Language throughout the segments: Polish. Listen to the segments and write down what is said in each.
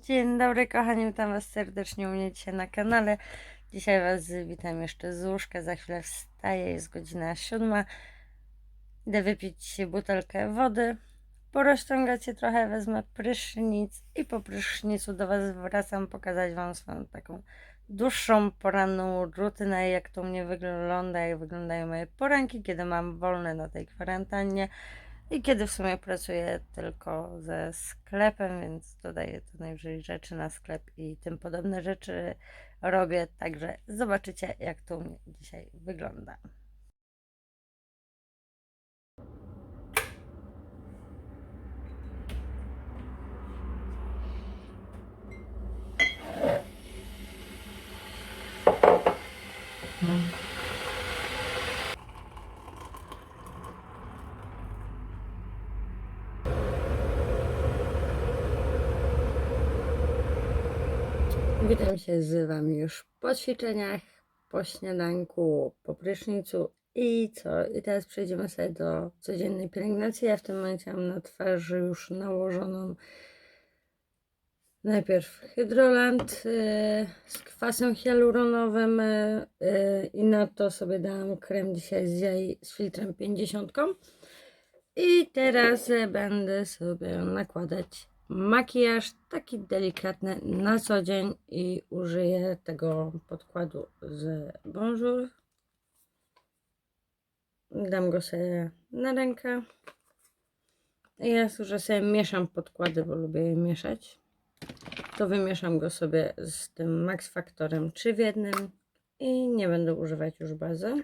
Dzień dobry kochani, witam Was serdecznie u mnie dzisiaj na kanale. Dzisiaj Was witam jeszcze z łóżka, za chwilę wstaję, jest godzina siódma. Idę wypić butelkę wody, porozciągać się trochę, wezmę prysznic i po prysznicu do Was wracam pokazać Wam swoją taką dłuższą poranną rutynę, jak to u mnie wygląda, jak wyglądają moje poranki, kiedy mam wolne na tej kwarantannie. I kiedy w sumie pracuję tylko ze sklepem, więc dodaję to najwyżej rzeczy na sklep i tym podobne rzeczy robię. Także zobaczycie, jak to u mnie dzisiaj wygląda. Witam się z Wami już po ćwiczeniach, po śniadanku, po prysznicu i co? I teraz przejdziemy sobie do codziennej pielęgnacji. Ja w tym momencie mam na twarzy już nałożoną najpierw hydrolant yy, z kwasem hialuronowym yy, yy, i na to sobie dałam krem dzisiaj z jaj z filtrem 50. I teraz będę sobie nakładać makijaż taki delikatny na co dzień i użyję tego podkładu z Bonjour. Dam go sobie na rękę. Ja że sobie mieszam podkłady, bo lubię je mieszać. To wymieszam go sobie z tym Max Factorem 3 w jednym i nie będę używać już bazy.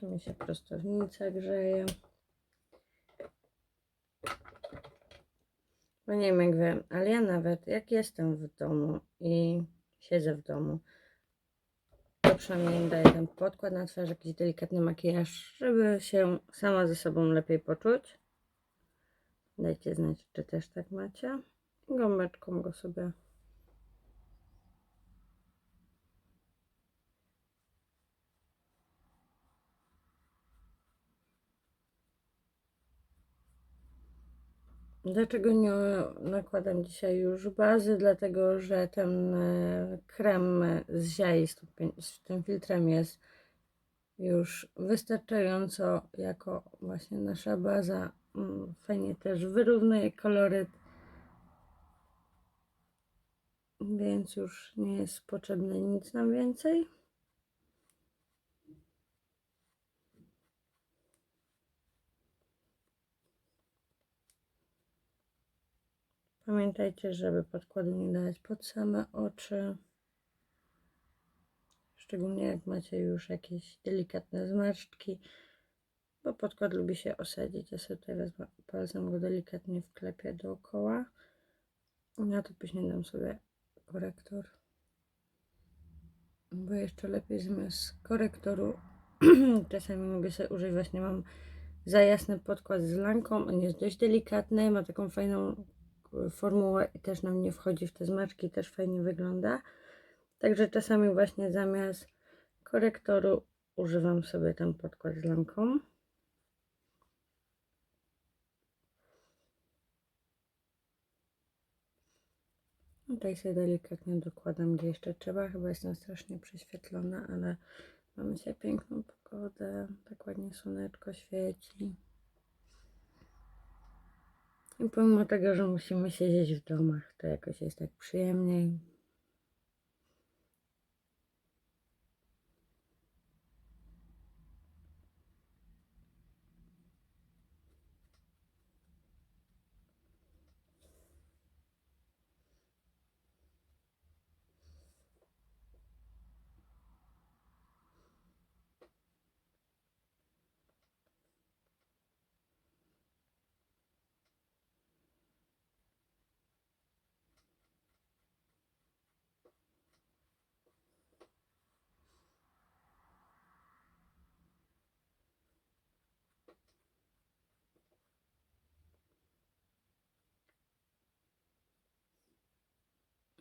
Tu mi się prostownica grzeje. Bo nie wiem jak wiem, ale ja nawet jak jestem w domu i siedzę w domu, to przynajmniej daję ten podkład na twarz, jakiś delikatny makijaż, żeby się sama ze sobą lepiej poczuć. Dajcie znać, czy też tak macie. Gąbeczką go sobie Dlaczego nie nakładam dzisiaj już bazy? Dlatego, że ten e, krem z ziai z tym- z tym filtrem jest już wystarczająco jako właśnie nasza baza. Fajnie też wyrównuje koloryt, więc już nie jest potrzebne nic nam więcej. Pamiętajcie, żeby podkładu nie dawać pod same oczy. Szczególnie jak macie już jakieś delikatne zmarszczki, bo podkład lubi się osadzić. Ja sobie wezmę palcem go delikatnie wklepię dookoła. I na to później dam sobie korektor. Bo jeszcze lepiej zamiast korektoru czasami mogę sobie użyć, właśnie mam za jasny podkład z lanką, on jest dość delikatny, ma taką fajną formułę i też nam nie wchodzi w te zmarszczki, też fajnie wygląda. Także czasami właśnie zamiast korektoru używam sobie ten podkład z lanką. Tutaj sobie delikatnie dokładam, gdzie jeszcze trzeba. Chyba jestem strasznie prześwietlona, ale mamy dzisiaj piękną pogodę. Tak ładnie słoneczko świeci. I pomimo tego, że musimy siedzieć w domach, to jakoś jest tak przyjemniej.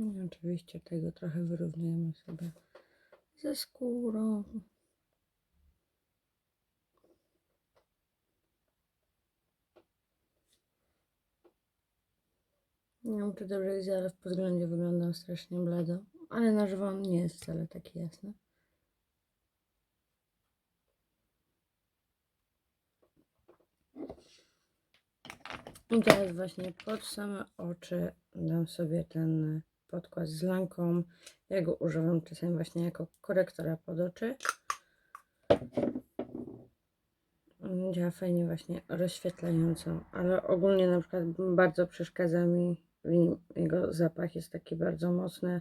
I oczywiście tego trochę wyrównujemy sobie ze skórą. Nie wiem, czy dobrze widzę, ale w podglądzie wyglądam strasznie bledo. Ale na żywo nie jest wcale taki jasny. I teraz właśnie pod same oczy dam sobie ten podkład z lanką. Ja go używam czasem właśnie jako korektora pod oczy. Działa fajnie właśnie rozświetlająco, ale ogólnie na przykład bardzo przeszkadza mi w nim jego zapach jest taki bardzo mocny,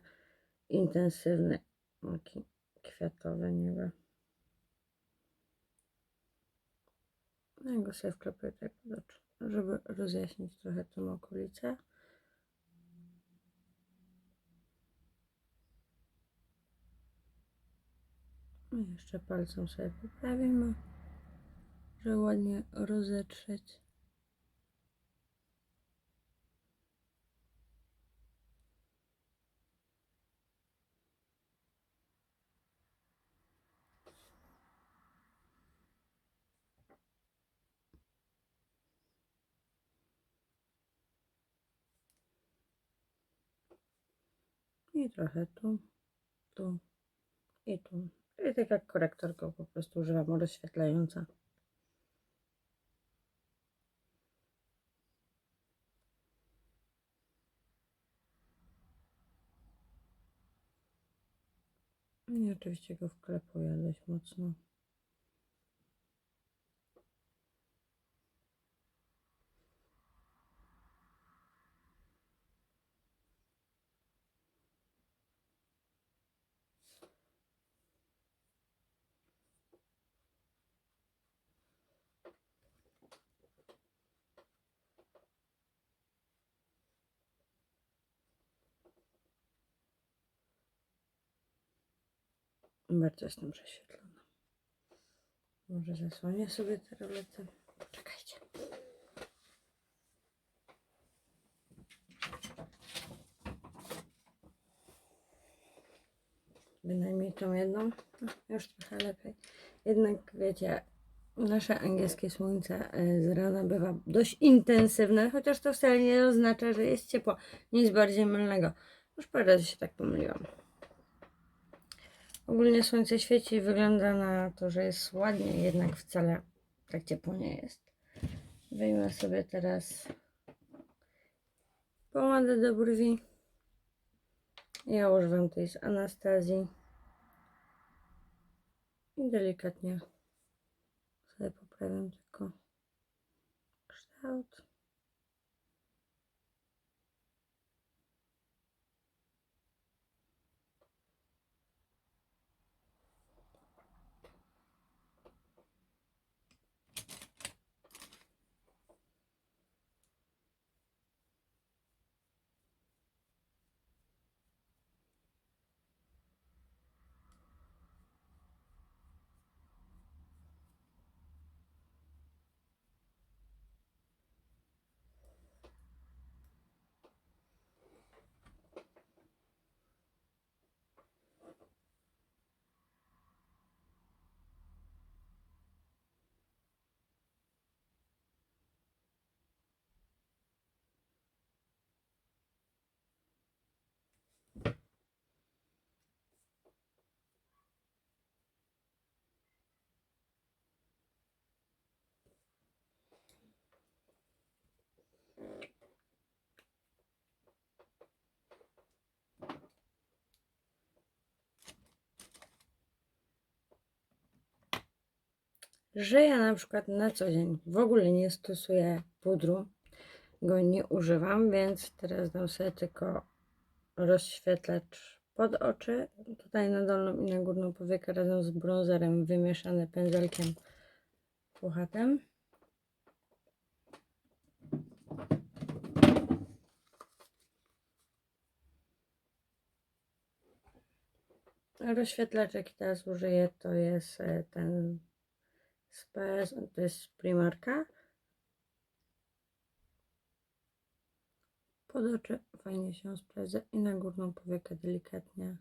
intensywny, taki kwiatowy niby. No ja go sobie wklepuję tak pod oczy, żeby rozjaśnić trochę tą okolicę. I jeszcze palcem sobie poprawimy, żeby ładnie rozetrzeć. I trochę tu, tu i tu. I tak jak korektor go po prostu używam rozświetlająca. I oczywiście go wklepuję dość mocno. Bardzo jestem prześwietlona. Może zasłonię sobie te rolety. Poczekajcie. Bynajmniej tą jedną. No, już trochę lepiej. Jednak wiecie, nasze angielskie słońce e, z rana bywa dość intensywne, chociaż to wcale nie oznacza, że jest ciepło. Nic bardziej mylnego. Już parę razy się tak pomyliłam. Ogólnie słońce świeci i wygląda na to, że jest ładnie, jednak wcale tak ciepło nie jest. Wyjmę sobie teraz pomadę do brwi. Ja używam tej z Anastazji. I delikatnie sobie poprawiam tylko kształt. Że ja na przykład na co dzień w ogóle nie stosuję pudru, go nie używam, więc teraz dam sobie tylko rozświetlacz pod oczy, tutaj na dolną i na górną powiekę razem z bronzerem wymieszany pędzelkiem puchatym. Rozświetlacz jaki teraz użyję to jest e, ten z to jest Primarka. pod oczy fajnie się sprawdza i na górną powiekę delikatnie.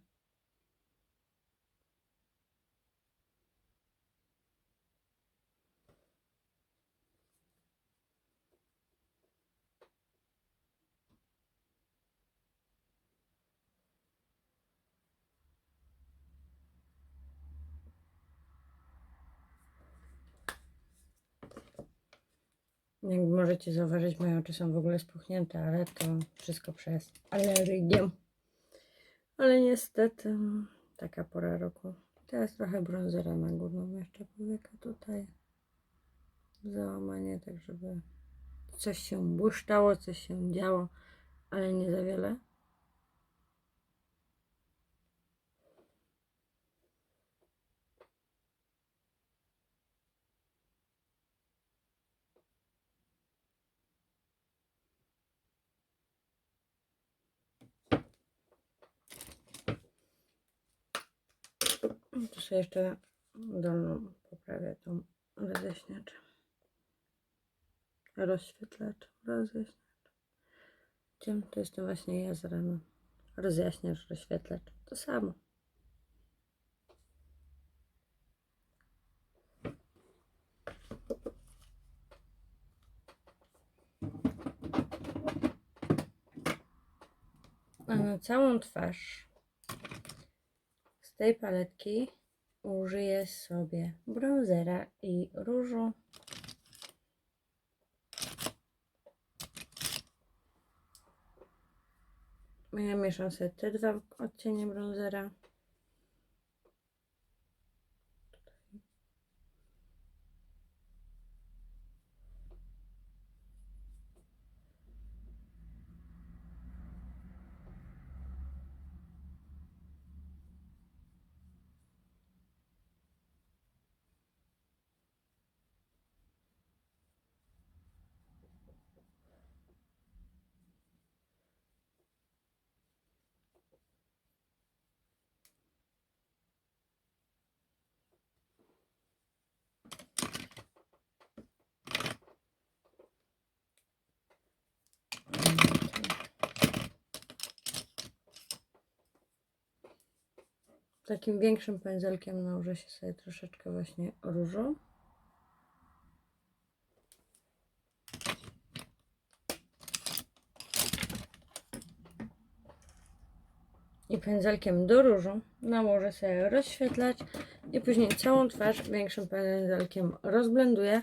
Jak możecie zauważyć, moje oczy są w ogóle spuchnięte, ale to wszystko przez alergię. Ale niestety taka pora roku. Teraz trochę brązera na górną jeszcze powieka tutaj. Załamanie, tak żeby coś się błyszczało, coś się działo, ale nie za wiele. Tu sobie jeszcze dolną poprawię tą rozjaśniaczem. Rozświetlaczem, rozjaśniaczem. Czym to jestem właśnie ja z rana. Rozjaśniacz, rozświetlacz. To samo. A na całą twarz tej paletki użyję sobie bronzera i różu. Ja mieszam sobie te dwa odcienie bronzera. Takim większym pędzelkiem nałożę się sobie troszeczkę właśnie różu. I pędzelkiem do różu nałożę sobie rozświetlać i później całą twarz większym pędzelkiem rozblenduję.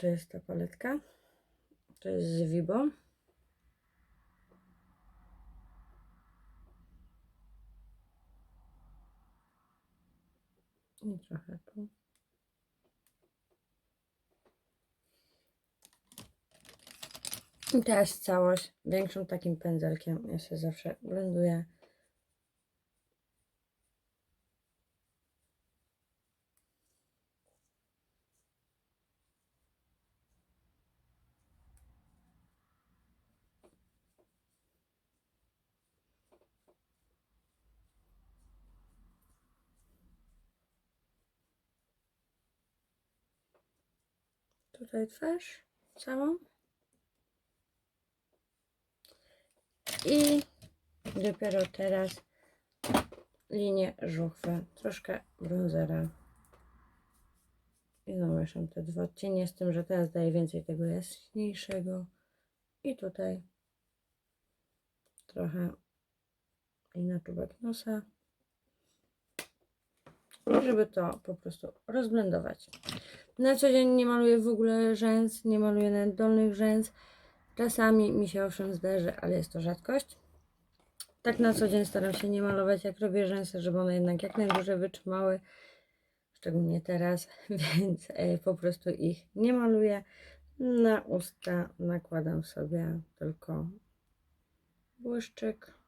To jest ta paletka. To jest z Vibo. I trochę tu. I teraz całość większym takim pędzelkiem. Ja się zawsze blenduję. Tutaj twarz całą. I dopiero teraz linię żuchwy, troszkę bronzera. I zamieszam te dwa odcienie, z tym, że teraz daję więcej tego jaśniejszego. I tutaj trochę i na czubek nosa. Żeby to po prostu rozblendować. Na co dzień nie maluję w ogóle rzęs, nie maluję nawet dolnych rzęs. Czasami mi się owszem zdarzy, ale jest to rzadkość. Tak na co dzień staram się nie malować, jak robię rzęsy, żeby one jednak jak najdłużej wytrzymały. Szczególnie teraz, więc e, po prostu ich nie maluję. Na usta nakładam sobie tylko błyszczyk.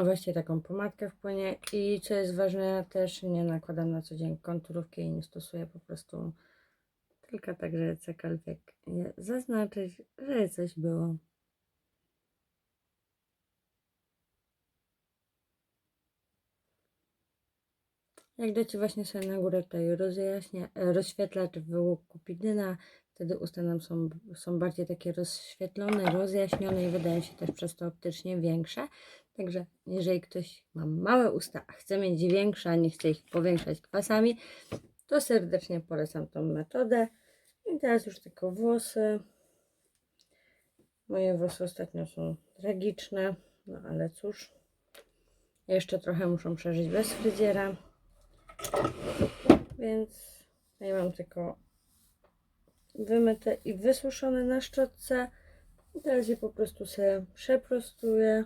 A właściwie taką pomadkę w płynie i co jest ważne, też nie nakładam na co dzień konturówki i nie stosuję po prostu tylko tak, żeby cokolwiek zaznaczyć, że coś było. Jak dacie właśnie sobie na górę tutaj rozjaśnia, e, rozświetlacz w kupidyna, wtedy usta nam są, są bardziej takie rozświetlone, rozjaśnione i wydają się też przez to optycznie większe. Także jeżeli ktoś ma małe usta, a chce mieć większe, a nie chce ich powiększać kwasami, to serdecznie polecam tą metodę. I teraz już tylko włosy. Moje włosy ostatnio są tragiczne, no ale cóż. Jeszcze trochę muszą przeżyć bez fryzjera. Więc ja mam tylko wymyte i wysuszone na szczotce. Teraz je po prostu sobie przeprostuję.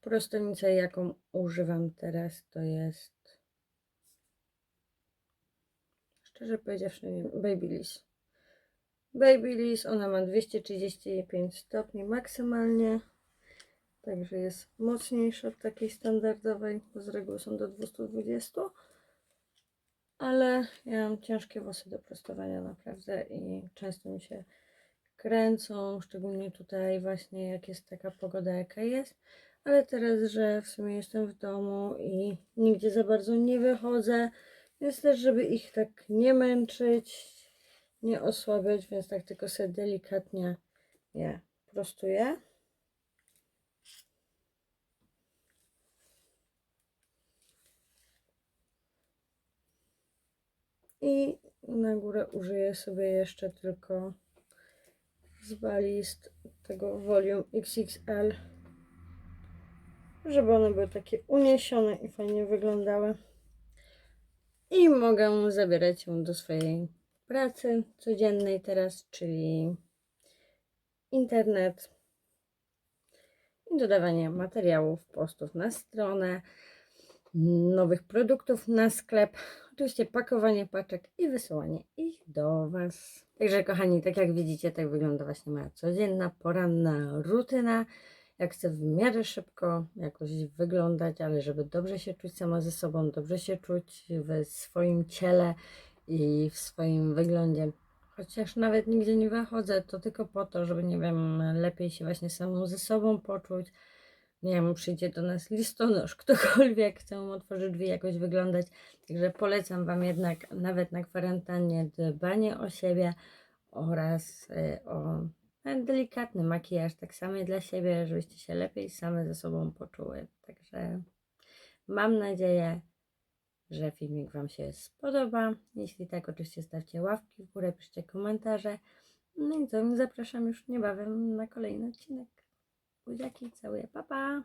Prostonicę, jaką używam teraz, to jest szczerze powiedziawszy, nie wiem, Babyliss. Babyliss, ona ma 235 stopni maksymalnie. Także jest mocniejsza od takiej standardowej, bo z reguły są do 220. Ale ja mam ciężkie włosy do prostowania naprawdę i często mi się kręcą, szczególnie tutaj właśnie jak jest taka pogoda jaka jest. Ale teraz, że w sumie jestem w domu i nigdzie za bardzo nie wychodzę, więc też, żeby ich tak nie męczyć, nie osłabiać, więc tak tylko sobie delikatnie je prostuję. I na górę użyję sobie jeszcze tylko z balist tego Volume XXL, żeby one były takie uniesione i fajnie wyglądały. I mogę zabierać ją do swojej pracy codziennej teraz, czyli internet i dodawanie materiałów, postów na stronę, nowych produktów na sklep, oczywiście pakowanie paczek i wysyłanie ich do Was. Także kochani, tak jak widzicie, tak wygląda właśnie moja codzienna, poranna rutyna. Jak chcę w miarę szybko jakoś wyglądać, ale żeby dobrze się czuć sama ze sobą, dobrze się czuć w swoim ciele i w swoim wyglądzie. Chociaż nawet nigdzie nie wychodzę, to tylko po to, żeby, nie wiem, lepiej się właśnie samą ze sobą poczuć. Nie wiem, przyjdzie do nas listonosz, ktokolwiek chce otworzyć drzwi, jakoś wyglądać. Także polecam Wam jednak nawet na kwarantannie dbanie o siebie oraz y, o ten delikatny makijaż, tak samo dla siebie, żebyście się lepiej same ze sobą poczuły. Także mam nadzieję, że filmik Wam się spodoba. Jeśli tak, oczywiście stawcie ławki w górę, piszcie komentarze. No i co, zapraszam już niebawem na kolejny odcinek. Buziaki, całuję, pa pa!